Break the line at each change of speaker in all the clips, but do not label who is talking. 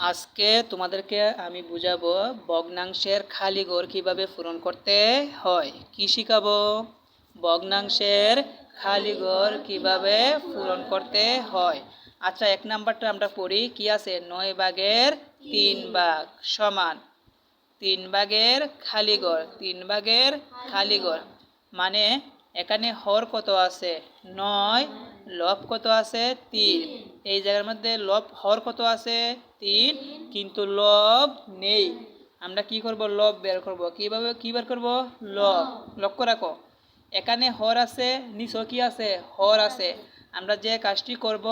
আজকে তোমাদেরকে আমি বুঝাবো ভগ্নাংশের খালি ঘর কীভাবে পূরণ করতে হয়। কি শিখাবো? ভগ্নাংশের খালি ঘর কীভাবে পূরণ করতে হয়? আচ্ছা এক নাম্বারটা আমরা পড়ি, কি আছে? নয় ভাগের তিন ভাগ সমান তিন ভাগের খালি ঘর তিন ভাগের খালি ঘর মানে এখানে হর কত আছে? নয়। লব কত আছে? তিন। এই জায়গার মধ্যে লব, হর কত আছে? তিন। কিন্তু লব নেই। আমরা কি করব? লব বের করব। কীভাবে, কি বের করব? লব। লক্ষ্য রাখো। এখানে হর আছে, নিচও কি আছে? হর আছে। আমরা যে কাজটি করব,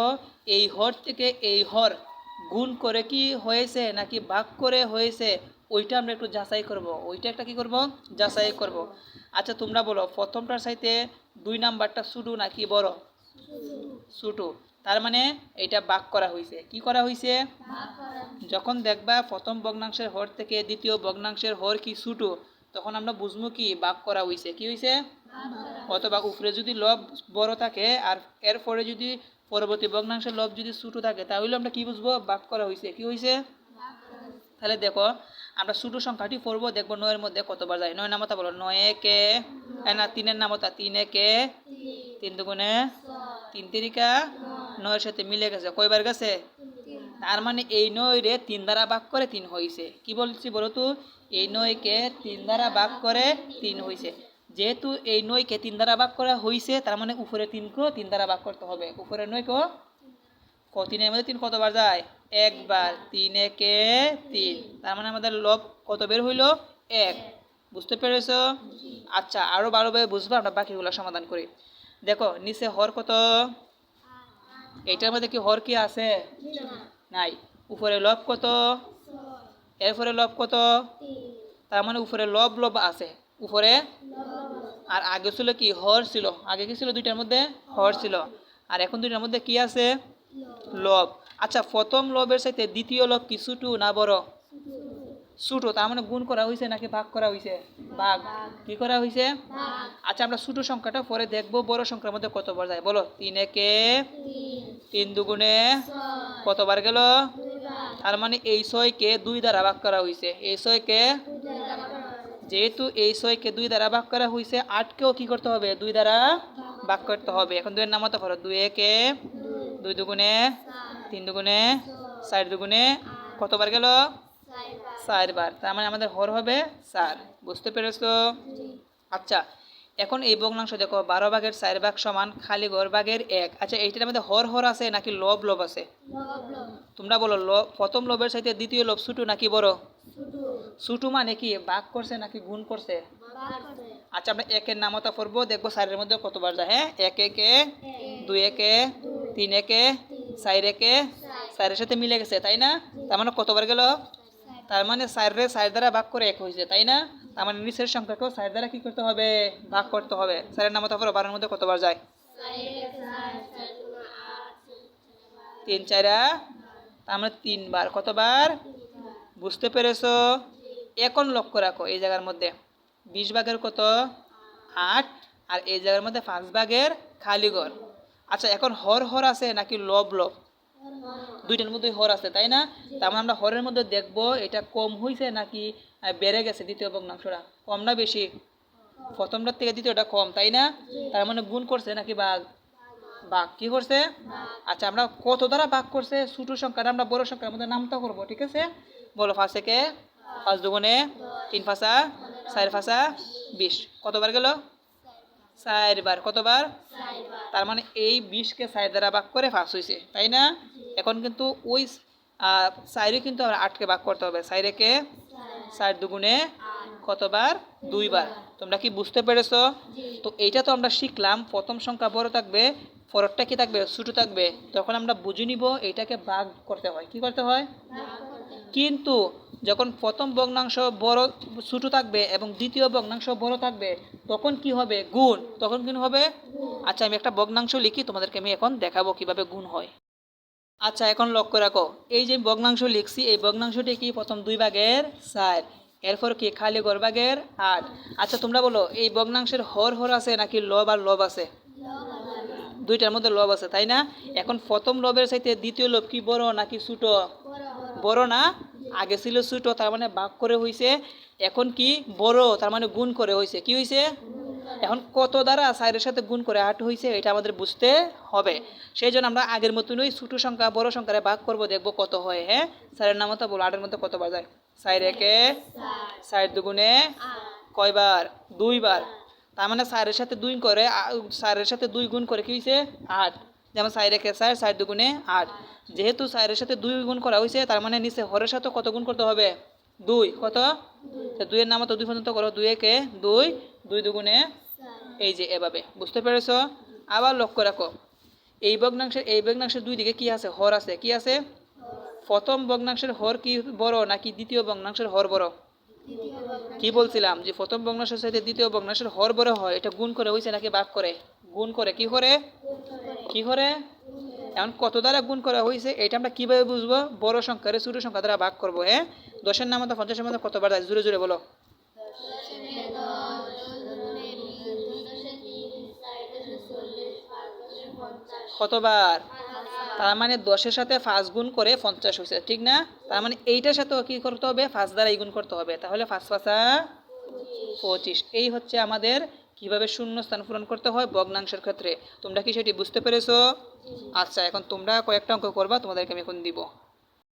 এই হর থেকে এই হর গুণ করে কি হয়েছে নাকি ভাগ করে হয়েছে, ওইটা আমরা একটু যাচাই করব। ওইটা একটা কি করব? যাচাই করব। আচ্ছা তোমরা বলো, প্রথমটার সাইতে দুই নাম্বারটা শুধু নাকি বড়? ছোটো তার মানে এটা বাক করা হয়েছে কি করা হয়েছে যখন দেখবা প্রথম ভগ্নাংশের হর থেকে দ্বিতীয় ভগ্নাংশের হর কি ছোটো তখন আমরা বুঝব কি বাক করা হয়েছে কি হয়েছে অথবা উপরে যদি লব বড় থাকে আর এরপরে যদি পরবর্তী ভগ্নাংশের লব যদি ছোটো থাকে, তাহলে আমরা কি বুঝব? বাক করা হয়েছে কি হয়েছে তাহলে দেখো, আমরা ছোটো সংখ্যাটি পড়ব, দেখব নয়ের মধ্যে কতবার যায়। নয় নামতা বলো, নয় একে এ না, তিনের নামতা, তিন একে, তিন দুগুণে তিন তিরিকা, নয়ের সাথে মিলে গেছে, কয়বার গেছে? তার মানে এই নয় রে তিন দ্বারা ভাগ করে তিন হয়েছে কি বলছি বলো তো? এই নয়কে তিন দ্বারা ভাগ করে তিন হয়েছে যেহেতু এই নয়কে তিন দ্বারা ভাগ করা হয়েছে তার মানে উপরে তিনকেও তিন দ্বারা ভাগ করতে হবে। উপরে নয়কেও তিনের মধ্যে তিন কতবার যায়? একবার। তিন, একে তিন। তার মানে আমাদের লব কত বের হইল? এক। বুঝতে পেরেছ? আচ্ছা আরও ভালোভাবে বুঝব, আমরা বাকিগুলো সমাধান করি। দেখো, নিচে হর কত? এইটার মধ্যে কি হর কি আছে? নাই। উপরে লব কত? এরপরে লব কত? তার মানে উপরে লব লব আছে। উপরে? আর আগে ছিল কি? হর ছিল। আগে কি ছিল দুইটার মধ্যে? হর ছিল। আর এখন দুইটার মধ্যে কি আছে? লব আচ্ছা প্রথম লবের সাথে দ্বিতীয় লব কি, ছোটো না বড়? ছোটো। তার মানে গুণ করা হয়েছে নাকি ভাগ করা হয়েছে ভাগ। কি করা হয়েছে আচ্ছা আমরা ছোটো সংখ্যাটা পরে দেখব, বড় সংখ্যার মধ্যে কতবার যায়। বলো, তিন একে তিন দুগুণে কতবার গেল? তার মানে এই ছয়কে দুই দ্বারা ভাগ করা হয়েছে এই ছয়কে যেহেতু এই ছয়কে দুই দ্বারা ভাগ করা হয়েছে আটকেও কি করতে হবে? দুই দ্বারা ভাগ করতে হবে। এখন দুইয়ের নামাতে পারো দুই একে দুই দুগুণে তিন দুগুণে চার দুগুণে কতবার গেল? চারবার। তার মানে আমাদের হর হবে চার। বুঝতে পেরেছ? আচ্ছা এখন এই ভগ্নাংশ দেখো, বারো ভাগের চার ভাগ সমান খালি ঘর ভাগের এক। আচ্ছা এইটার মধ্যে হর হর আছে নাকি লব লব আছে? তোমরা বলো লব প্রথম লবের সাথে দ্বিতীয় লব ছোটো নাকি বড়? ছোটো মানে কি? ভাগ করছে নাকি গুণ করছে? আচ্ছা আমরা একের নামতা পড়ব, দেখব চারের মধ্যে কতবার যায় হ্যাঁ? এক, একে, দুই, একে তিন একে চার একে চারের সাথে মিলে গেছে, তাই না? তার মানে কতবার গেল? তার মানে চারে চার দ্বারা ভাগ করে এক হয়েছে তাই না? তার মানে নিচের সংখ্যাকেও চার দ্বারা কি করতে হবে? ভাগ করতে হবে। চারের নামতা পড়ো বারোর মধ্যে কতবার যায়? তিন চারা তার মানে তিনবার কতবার বুঝতে পেরেছ? এখন লক্ষ্য রাখো এই জায়গার মধ্যে। বিশ ভাগের কত? আট। আর এই জায়গার মধ্যে পাঁচ ভাগের খালি ঘর। আচ্ছা এখন হর হর আছে নাকি লব লব? দুইটার মধ্যে হর আছে, তাই না? তার মানে আমরা হরের মধ্যে দেখব এটা কম হয়েছে নাকি বেড়ে গেছে দ্বিতীয় ভগ্নাংশটা? কম না বেশি? প্রথমটার থেকে দ্বিতীয়টা কম, তাই না? তার মানে গুণ করছে নাকি বাঘ? বাঘ। কি করছে? আচ্ছা আমরা কত দ্বারা বাঘ করছে? ছোটো সংখ্যাটা আমরা বড় সংখ্যার মধ্যে নামতা করব, ঠিক আছে? বলো ফার্স্ট থেকে পাঁচ দুগুণে তিন ফাঁসা চার ফাঁসা বিশ। কতবার গেল? চারবার, কতবার? তার মানে এই বিশকে চার দ্বারা ভাগ করে ফাঁস হয়েছে তাই না? এখন কিন্তু ওই চাইরে কিন্তু আমরা আটকে ভাগ করতে হবে। চাইরেকে চার দুগুণে কতবার? দুইবার। তোমরা কি বুঝতে পেরেছ? তো এইটা তো আমরা শিখলাম। প্রথম সংখ্যা বড় থাকবে, পরেরটা কি থাকবে? ছোটো থাকবে। তখন আমরা বুঝে নিব এইটাকে ভাগ করতে হয়। কি করতে হয়? কিন্তু যখন প্রথম ভগ্নাংশ বড়, ছোটো থাকবে এবং দ্বিতীয় ভগ্নাংশ বড় থাকবে, তখন কি হবে? গুণ। তখন কি হবে? আচ্ছা আমি একটা ভগ্নাংশ লিখি, তোমাদেরকে আমি এখন দেখাবো কীভাবে গুণ হয়। আচ্ছা এখন লক্ষ্য রাখো। এই যে ভগ্নাংশ লিখছি, এই ভগ্নাংশটি কি প্রথম দুই ভাগের চার? এরপর কি খালি গড় ভাগের আট? আচ্ছা তোমরা বলো, এই ভগ্নাংশের হর হর আছে নাকি লব আর লব আছে? দুইটার মধ্যে লব আছে, তাই না? এখন প্রথম লবের সাথে দ্বিতীয় লব কি বড় নাকি ছোট? বড় না? আগে ছিল ছোট, তার মানে ভাগ করে হয়েছে এখন কি বড়, তার মানে গুণ করে হয়েছে কি হয়েছে এখন কত দ্বারা সাইডের সাথে গুণ করে আট হয়েছে এটা আমাদের বুঝতে হবে। সেই জন্য আমরা আগের মতনই ছোট সংখ্যা, বড় সংখ্যায় ভাগ করব, দেখব কত হয় হ্যাঁ? সাইডের নাম তো বলো, আটের মধ্যে কতবার যায়? সাইড একে, সাইড দুগুণে কয়বার? দুইবার। তার মানে সাইডের সাথে দুই করে সাইডের সাথে দুই গুণ করে কি হয়েছে আট। যেমন সাইড একে সাইড সাইড দুগুণে আট। যেহেতু সাইডের সাথে দুই গুণ করা হয়েছে, তার মানে নিচে হরের সাথে কত গুণ করতে হবে? দুই। কত? দুইয়ের নাম তো দুই পর্যন্ত করো। দুই একে দুই দুই দুগুণে এই যে এভাবে। বুঝতে পেরেছ? আবার লক্ষ্য রাখো। এই ভগ্নাংশের এই ভগ্নাংশের দুই দিকে কি আছে? হর আছে। কি আছে? প্রথম ভগ্নাংশের হর কি বড় নাকি দ্বিতীয় ভগ্নাংশের হর বড়? কি বলছিলাম? যে প্রথম ভগ্নাংশের সাথে দ্বিতীয় ভগ্নাংশের হর বড় হয়, এটা গুণ করে হয়েছে নাকি ভাগ করে? গুণ করে। কি করে? কি করে? এখন কত দ্বারা গুণ করা হয়েছে এটা আমরা কীভাবে বুঝব? বড় সংখ্যারে ছোট সংখ্যা দ্বারা ভাগ করব হ্যাঁ? দশের নাম তো পঞ্চাশের মধ্যে কতবার যায়? জুড়ে জুড়ে বলো। কতবার? তার মানে দশের সাথে পাঁচ গুণ করে পঞ্চাশ হয়েছে ঠিক না? তার মানে এইটার সাথেও কি করতে হবে? পাঁচ দ্বারা এই গুণ করতে হবে। তাহলে পাঁচ পাঁচা পঁচিশ। এই হচ্ছে আমাদের কীভাবে শূন্য স্থান পূরণ করতে হয় বগ্নাংশের ক্ষেত্রে? তোমরা কি সেটি বুঝতে পেরেছ? আচ্ছা এখন তোমরা কয়েকটা অঙ্ক করবা তোমাদেরকে আমি এখন দিব।